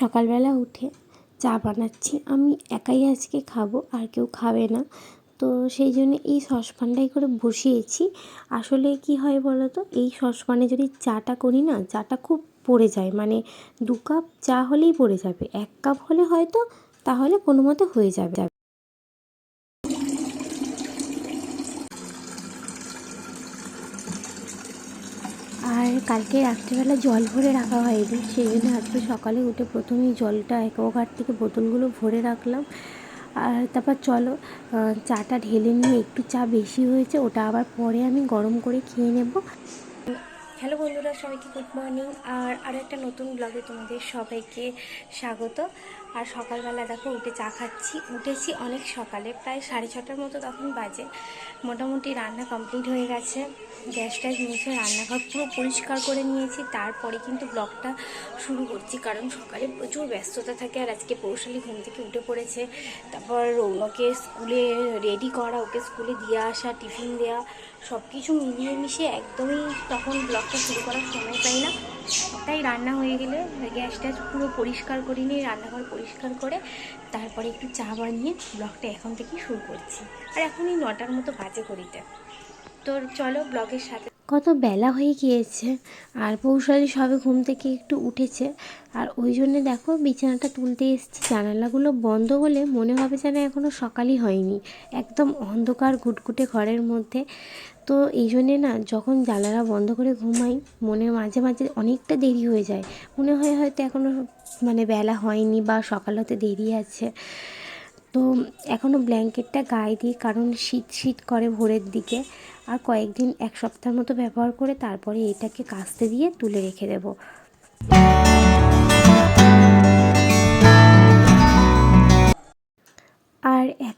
সকালবেলা উঠে চা বানাচ্ছি। আমি একাই আজকে খাব, আর কেউ খাবে না। তো সেই জন্য এই সসপানটাই করে বসিয়েছি। আসলে কি হয় বলো তো এই সসপানে যদি চাটা করি না, চাটা খুব পড়ে যায়। মানে দু কাপ চা হলেই পড়ে যাবে। এক কাপ হলে হয়তো তাহলে কোনো মতে হয়ে যাবে আর কালকে রাত্রিবেলা জল ভরে রাখা হয়নি, সেই জন্য আজকে সকালে উঠে প্রথমেই জলটা অ্যাকোয়াগার্ড থেকে বোতলগুলো ভরে রাখলাম। আর তারপর চলো চাটা ঢেলে নিয়ে একটু চা বেশি হয়েছে, ওটা আবার পরে আমি গরম করে খেয়ে নেব। হ্যালো বন্ধুরা, সবাইকে গুড মর্নিং আর আরও একটা নতুন ব্লগে তোমাদের সবাইকে স্বাগত। আর সকালবেলা দেখো উঠে চা খাচ্ছি। উঠেছি অনেক সকালে, প্রায় সাড়ে ছটার মতো তখন বাজে। মোটামুটি রান্না কমপ্লিট হয়ে গেছে। গ্যাস ট্যাস মুছে রান্নাঘর পুরো পরিষ্কার করে নিয়েছি। তারপরে কিন্তু ব্লগটা শুরু করছি, কারণ সকালে প্রচুর ব্যস্ততা থাকে আর আজকে পৌশালী ঘুম থেকে উঠে পড়েছে। তারপর রৌনকে স্কুলে রেডি করা, ওকে স্কুলে দিয়ে আসা, টিফিন দেওয়া সব কিছু মিলিয়ে মিশিয়ে একদমই তখন ব্লগটা শুরু করার সময় পাই না। তাই রান্না হয়ে গেলে গ্যাস ট্যাস পুরো পরিষ্কার করে নিয়ে রান্নাঘর পরিষ্কার করে তারপরে একটু চা বানিয়ে ব্লগটা এখন থেকেই শুরু করছি। আর এখনই নটার মতো বাজে করিতে তোর চলো ব্লগের সাথে কত বেলা হয়ে গিয়েছে, আর পৌশালী সবে ঘুম থেকে একটু উঠেছে। আর ওই জন্যে দেখো বিছানাটা তুলতে এসেছি, জানালাগুলো বন্ধ হলে মনে হবে যেন এখনও সকালই হয়নি। একদম অন্ধকার ঘুটঘুটে ঘরের মধ্যে। তো এই জন্যে না যখন জানালা বন্ধ করে ঘুমাই মনে মাঝে মাঝে অনেকটা দেরি হয়ে যায়। মনে হয় হয়তো এখনও মানে বেলা হয়নি বা সকাল হতে দেরি আছে। তো এখনও ব্ল্যাঙ্কেটটা গায়ে দিই, কারণ শীত শীত করে ভোরের দিকে। আর কয়েকদিন, এক সপ্তাহের মতো ব্যবহার করে তারপরে এটাকে কাস্তে দিয়ে তুলে রেখে দেবো।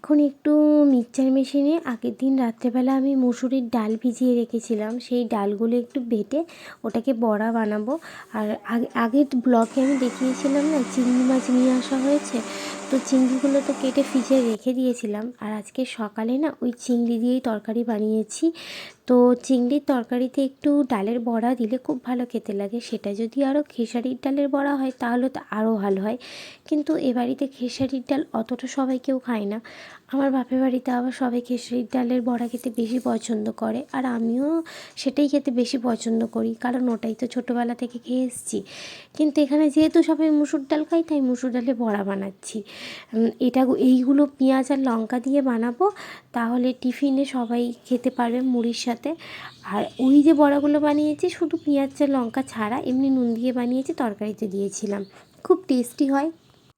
এখন একটু মিক্সচার মেশিনে আগের দিন রাত্রেবেলা আমি মুসুরির ডাল ভিজিয়ে রেখেছিলাম, সেই ডালগুলো একটু বেটে ওটাকে বড়া বানাবো। আর আগে, আগের ব্লকে আমি দেখিয়েছিলাম না, চিংড়ি মাছ নিয়ে আসা হয়েছে, তো চিংড়িগুলো তো কেটে ফ্রিজে রেখে দিয়েছিলাম। আর আজকে সকালে না ওই চিংড়ি দিয়েই তরকারি বানিয়েছি। তো চিংড়ির তরকারিতে একটু ডালের বড়া দিলে খুব ভালো খেতে লাগে। সেটা যদি আরও খেসারির ডালের বড়া হয় তাহলে তো আরও ভালো হয়। কিন্তু এ বাড়িতে খেসারির ডাল অতটা সবাই কেউ খায় না। আমার বাপের বাড়িতে আবার সবাই খেসারির ডালের বড়া খেতে বেশি পছন্দ করে, আর আমিও সেটাই খেতে বেশি পছন্দ করি, কারণ ওটাই তো ছোটোবেলা থেকে খেয়ে এসেছি। কিন্তু এখানে যেহেতু সবাই মুসুর ডাল খাই তাই মুসুর ডালে বড়া বানাচ্ছি। এটা এইগুলো পেঁয়াজ আর লঙ্কা দিয়ে বানাবো, তাহলে টিফিনে সবাই খেতে পারবে মুড়ির সাথে। আর ওই যে বড়াগুলো বানিয়েছি, শুধু পেঁয়াজ আর লঙ্কা ছাড়া, এমনি নুন দিয়ে বানিয়েছি, তরকারিতে দিয়েছিলাম। খুব টেস্টি হয়।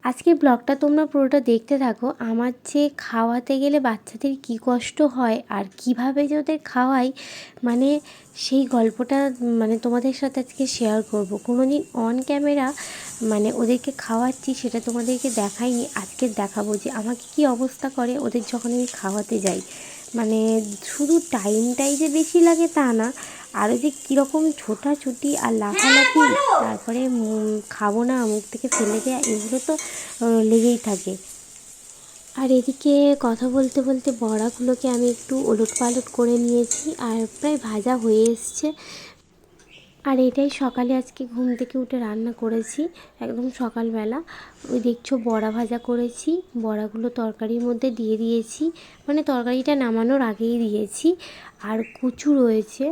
আজকে ব্লগটা তোমরা পুরোটা দেখতে থাকো। আমার যে খাওয়াতে গেলে বাচ্চাদের কী কষ্ট হয় আর কীভাবে যে ওদের খাওয়াই মানে সেই গল্পটা মানে তোমাদের সাথে আজকে শেয়ার করব। কোনো দিন অন ক্যামেরা মানে ওদেরকে খাওয়াচ্ছি সেটা তোমাদেরকে দেখাইনি। আজকে দেখাবো যে আমাকে কি অবস্থা করে ওদের যখন আমি খাওয়াতে যাই। মানে শুধু টাইমটাই যে বেশি লাগে তা না আরও যে কীরকম ছোটাছুটি আর লাফালাফি তারপরে খাব না মুখ থেকে ফেলে দেওয়া এগুলো তো লেগেই থাকে। আর এদিকে কথা বলতে বলতে বড়াগুলোকে আমি একটু ওলট পালট করে নিয়েছি আর প্রায় ভাজা হয়ে এসছে। আর এটাই সকালে আজকে ঘুম থেকে উঠে রান্না করেছি একদম সকালবেলা। ওই দেখছ বড়া ভাজা করেছি বড়াগুলো তরকারির মধ্যে দিয়ে দিয়েছি। মানে তরকারিটা নামানোর আগেই দিয়েছি। আর কুচু রয়েছে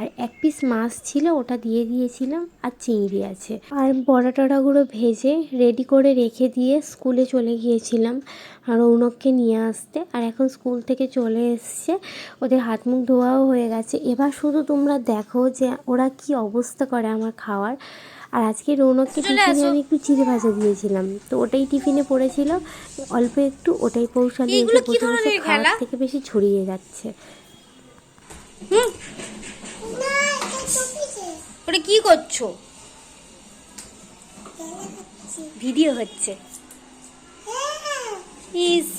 আর এক পিস মাছ ছিল ওটা দিয়ে দিয়েছিলাম আর চিংড়ি আছে। আর বড়া টড়াগুলো ভেজে রেডি করে রেখে দিয়ে স্কুলে চলে গিয়েছিলাম আর রৌনককে নিয়ে আসতে। আর এখন স্কুল থেকে চলে এসছে। ওদের হাত মুখ ধোয়াও হয়ে গেছে। এবার শুধু তোমরা দেখো যে ওরা কি অবস্থা করে আমার খাওয়ার। আর আজকে রৌনককে টিফিনে আমি একটু চিড়ে ভাজা দিয়েছিলাম। তো ওটাই টিফিনে পড়েছিল। অল্প একটু ওটাই পৌঁছালে এসে বসে বসে খাওয়ার থেকে বেশি ছড়িয়ে যাচ্ছে। ওটা কি করছ? ভিডিও হচ্ছে। ইস।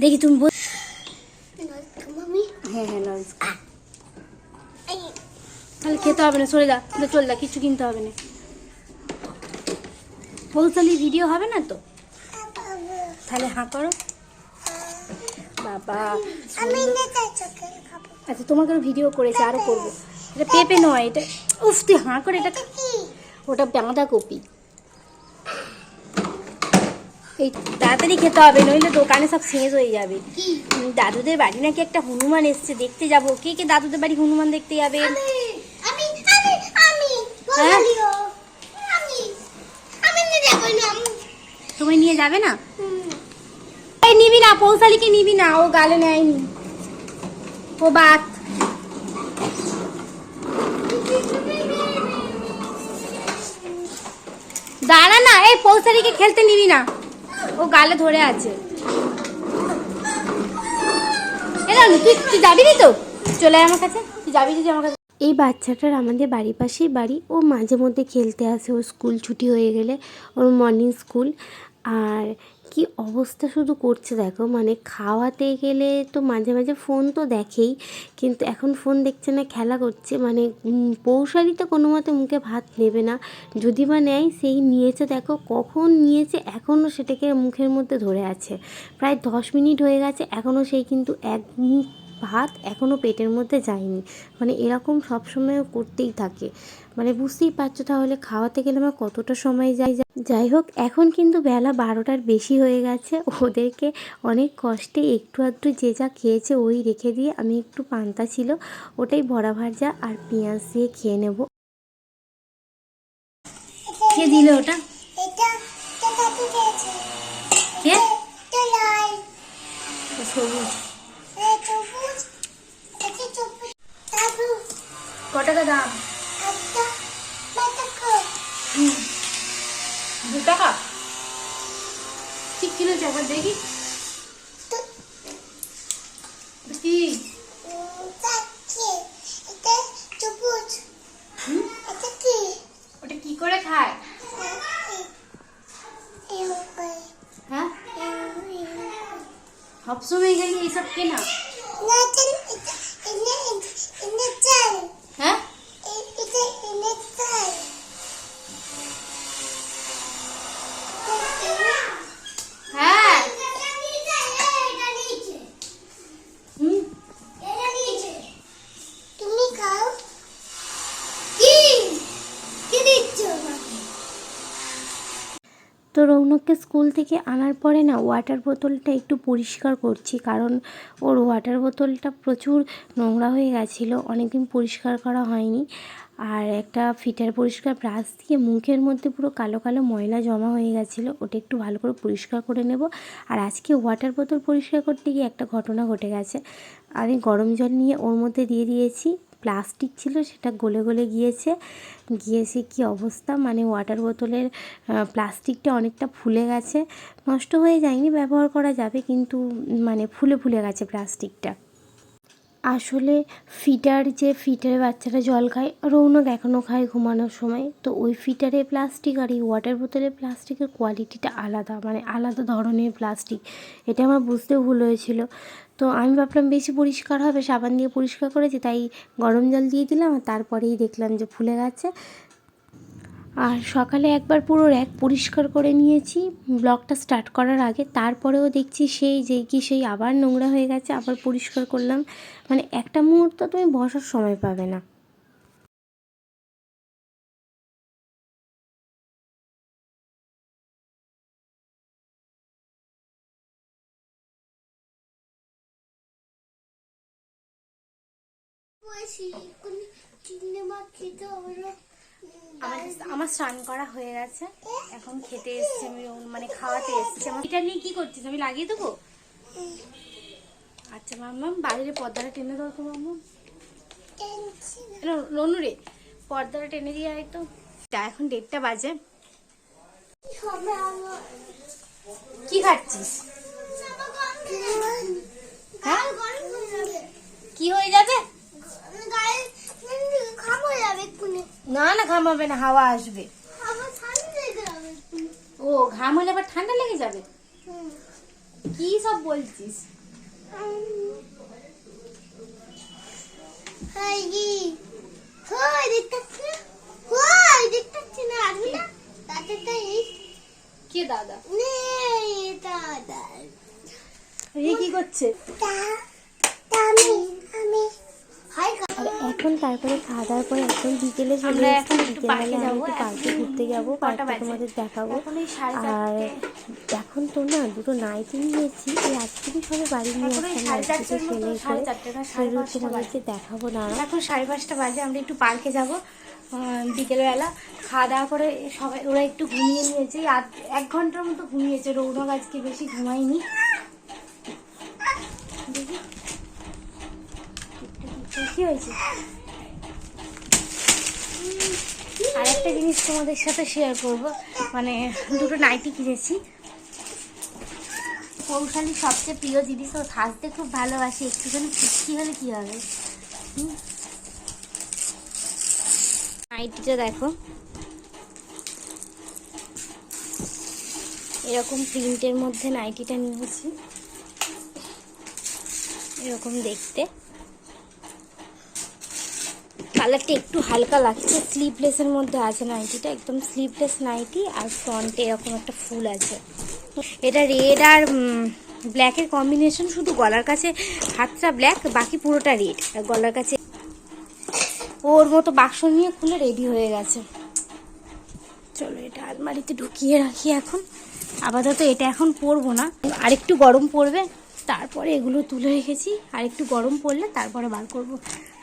দেখি তুমি বল হ্যাঁ হ্যাঁ তাহলে খেতে হবে না, সরে যা। চল যা, কিছু কিনতে হবে না। পৌঁছালি ভিডিও হবে না তো? তাহলে হাঁ করো। বাবা। আমি আচ্ছা তোমাকে ভিডিও করেছি আরও করব। এটা পেঁপে নয় এটা উফ তুই হাঁ করে এটা ওটা বাঁধাকপি এই তাড়াতাড়ি খেতে হবে নইলে দোকানে সব শেষ হয়ে যাবে। দাদুদের বাড়ি নাকি একটা হনুমান এসছে দেখতে যাব। কে কে দাদুদের বাড়ি হনুমান দেখতে যাবে? আমি হ্যাঁ? তোমায় নিয়ে যাবে না? এই নিবি না পৌশালিকে নিবি না, ও গালে নেয়নি। ও বাত। দাঁড়া না, এই পৌশালিকে খেলতে নিবি না। ও গালে ধরে আছে। তুই তুই যাবি নি তো? চলে আমার কাছে। তুই যাবি তুই আমার কাছে। এই বাচ্চাটার আমাদের বাড়ির পাশেই বাড়ি। ও মাঝে মধ্যে খেলতে আসে ও স্কুল ছুটি হয়ে গেলে, ওর মর্নিং স্কুল আর কি অবস্থা শুধু করছে দেখো? মানে খাওয়াতে গেলে তো মাঝে মাঝে ফোন তো দেখেই, কিন্তু এখন ফোন দেখছে না, খেলা করছে মানে পৌষালি তো কোনো মতে মুখে ভাত নেবে না। যদি বা নেয়, সেই নিয়েছে দেখো, কখন নিয়েছে এখনও সেটাকে মুখের মধ্যে ধরে আছে। প্রায় দশ মিনিট হয়ে গেছে এখনও সেই কিন্তু এক ভাত এখনও পেটের মধ্যে যায়নি। মানে এরকম সবসময় করতেই থাকে। মানে বুঝতেই পারছ তাহলে খাওয়াতে গেলে আমার কতটা সময় যায়। যাই হোক এখন কিন্তু বেলা বারোটার বেশি হয়ে গেছে। ওদেরকে অনেক কষ্টে একটু আধটু যে যা খেয়েছে ওই রেখে দিয়ে আমি একটু পান্তা ছিল ওটাই বড়া ভাজা আর পেঁয়াজ দিয়ে খেয়ে নেব। কে দিল ওটা? কে? সবুজ এটা সবুজ এটা সবুজ দাদু ক টাকা দাম দু টাকা ঠিক কিলো একবার দেখি। কি? ওটা কি করে খায়? হ্যাঁ? সবসময় গেলে এইসব কেনা না এটা এটা এটা চাল হ্যাঁ এটা এটা চাল হ্যাঁ হুম তুমি খাও কি কি দিচ্ছ আমাকে তো রৌনককে স্কুল থেকে আনার পরে না ওয়াটার বোতলটা একটু পরিষ্কার করছি। কারণ ওর ওয়াটার বোতলটা প্রচুর নোংরা হয়ে গেছিল, অনেকদিন পরিষ্কার করা হয়নি। আর একটা ফিটার পরিষ্কার ব্রাশ দিয়ে মুখের মধ্যে পুরো কালো কালো ময়লা জমা হয়ে গেছিল, ওটা একটু ভালো করে পরিষ্কার করে নেব। আর আজকে ওয়াটার বোতল পরিষ্কার করতে গিয়ে একটা ঘটনা ঘটে গেছে। আমি গরম জল নিয়ে ওর মধ্যে দিয়ে দিয়েছি প্লাস্টিক ছিল, সেটা গলে গলে গিয়েছে। গিয়েছে কি অবস্থা? মানে ওয়াটার বোতলের প্লাস্টিকটা অনেকটা ফুলে গেছে। নষ্ট হয়ে যায়নি, ব্যবহার করা যাবে, কিন্তু মানে ফুলে ফুলে গেছে প্লাস্টিকটা। আসলে ফিটার যে ফিটারে বাচ্চারা জল খায়, রৌনক এখনও খায় ঘুমানোর সময়, তো ওই ফিটারে প্লাস্টিক আর এই ওয়াটার বোতলের প্লাস্টিকের কোয়ালিটিটা আলাদা মানে আলাদা ধরনের প্লাস্টিক। এটা আমার বুঝতে ভুল হয়েছিল। তো আমি ভাবলাম বেশি পরিষ্কার হবে, সাবান দিয়ে পরিষ্কার করেছি, তাই গরম জল দিয়ে দিলাম আর তারপরেই দেখলাম যে ফুলে গেছে আর সকালে একবার পুরো র্যাক পরিষ্কার করে নিয়েছি। ব্লগটা স্টার্ট করার আগে তারপরেও দেখছি সেই যে কি সেই আবার নোংরা হয়ে গেছে, আবার পরিষ্কার করলাম। মানে একটা মুহূর্ত তুমি বসার সময় পাবে না। সিনেমা খেতে হলো? আমার আমার স্নান করা হয়ে গেছে। এখন খেতে এসছে আমি মানে খাওয়াতে এসছে। আমার এটা নিয়ে কি করছিস? আমি লাগিয়ে দেবো? আচ্ছা মাম্মাম বাইরে পর্দাটা টেনে দাও তো মাম্মাম। রনু রে পর্দাটা টেনে দিয়ে আয় তো। এখন দেড়টা বাজে। কি খাচ্ছিস? হ্যাঁ? কি হয়ে যাবে গায়ে খাব যাবে এক্ষুনি না ঘামাবে না হাওয়া আসবে। ও ঘাম হলে আবার ঠান্ডা লেগে যাবে। কি সব বলছিস? কি দাদা? কি করছে তা আমি আমি হাই আর এখন তারপরে খাওয়া দাওয়ার পরে এখন বিকেলে চলে এসেছি। পার্কে বিকেলবেলা যাব, আমি একটু পার্কে ঘুরতে যাব কটা পার্কটা তোমাদের দেখাবো। আর এখন তো না দুটো নাইটি নিয়েছি এই আজকেরই সবে বাড়ি নিয়ে আসলাম নাইটিতে করে সেগুলো তোমাদেরকে দেখাবো না। এখন সাড়ে পাঁচটা বাজে আমরা একটু পার্কে যাব। বিকেলবেলা খাওয়া দাওয়া করে সবাই ওরা একটু ঘুমিয়ে নিয়েছে। আধ এক ঘণ্টার মতো ঘুমিয়েছে রৌনক আজকে বেশি ঘুমায়নি। দেখি। কি হয়েছে আর একটা জিনিস তোমাদের সাথে শেয়ার করব। মানে দুটো নাইটি কিনেছি। কৌশালী সবচেয়ে প্রিয় জিনিস ও সাজতে খুব ভালোবাসি। একটুখানি কুচকি হলে কি হবে? নাইটিটা দেখো। এরকম প্রিন্টের মধ্যে নাইটিটা নিয়েছি। এরকম দেখতে। কালারটা একটু হালকা লাগছে। স্লিভলেসের মধ্যে আছে নাইটিটা একদম স্লিভলেস নাইটি আর ফ্রন্টে এরকম একটা ফুল আছে। এটা রেড আর ব্ল্যাকের কম্বিনেশন শুধু গলার কাছে হাতটা ব্ল্যাক বাকি পুরোটা রেড আর গলার কাছে ওর মতো বাক্স নিয়ে খুলে রেডি হয়ে গেছে। চলো এটা আলমারিতে ঢুকিয়ে রাখি এখন। আপাতত এটা এখন পরবো না। আরেকটু গরম পড়বে, তারপরে এগুলো তুলে রেখেছি। আর একটু গরম পড়লে তারপরে বার করব।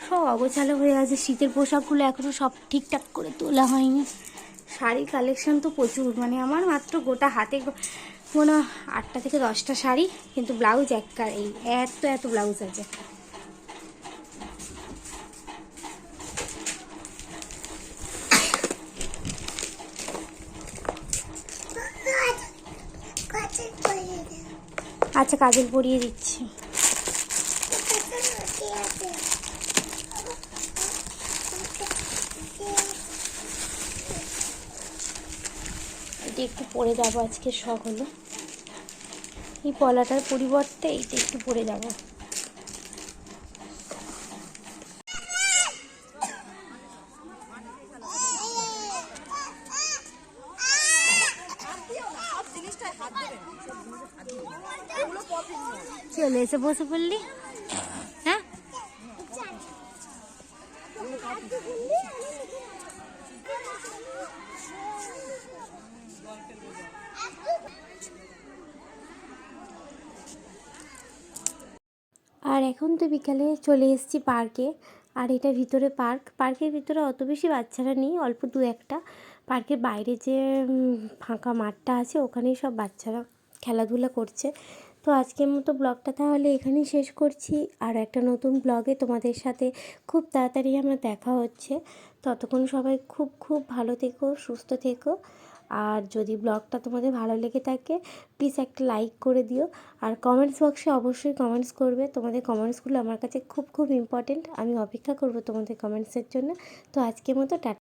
সব অগোছালো হয়ে আছে। শীতের পোশাকগুলো এখনও সব ঠিকঠাক করে তোলা হয়নি। শাড়ি কালেকশন তো প্রচুর। মানে আমার মাত্র গোটা হাতে কোনো আটটা থেকে দশটা শাড়ি কিন্তু ব্লাউজ এক এই এত এত ব্লাউজ আছে। আচ্ছা কাজল পরিয়ে দিচ্ছি। এটা একটু পরে যাব আজকে শখ হলো। এই পলাটার পরিবর্তে এইটা একটু পরে যাব। চলে এসে বসে পড়লি? হ্যাঁ? আর এখন তো বিকালে চলে এসেছি পার্কে, আর এটা ভিতরে পার্ক। পার্কের ভিতরে অত বেশি বাচ্চারা নেই, অল্প দু একটা। পার্কের বাইরে যে ফাঁকা মাঠটা আছে, ওখানেই সব বাচ্চারা খেলাধুলা করছে। তো আজকের মতো ব্লগটা তাহলে এখানেই শেষ করছি। আর একটা নতুন ব্লগে তোমাদের সাথে খুব তাড়াতাড়ি আমার দেখা হচ্ছে। ততক্ষণ সবাই খুব খুব ভালো থেকো, সুস্থ থেকো। আর যদি ব্লগটা তোমাদের ভালো লেগে থাকে প্লিজ একটা লাইক করে দিও। আর কমেন্টস বক্সে অবশ্যই কমেন্টস করবে। তোমাদের কমেন্টসগুলো আমার কাছে খুব খুব ইম্পর্টেন্ট আমি অপেক্ষা করব তোমাদের কমেন্টসের জন্য। তো আজকের মতো টাটা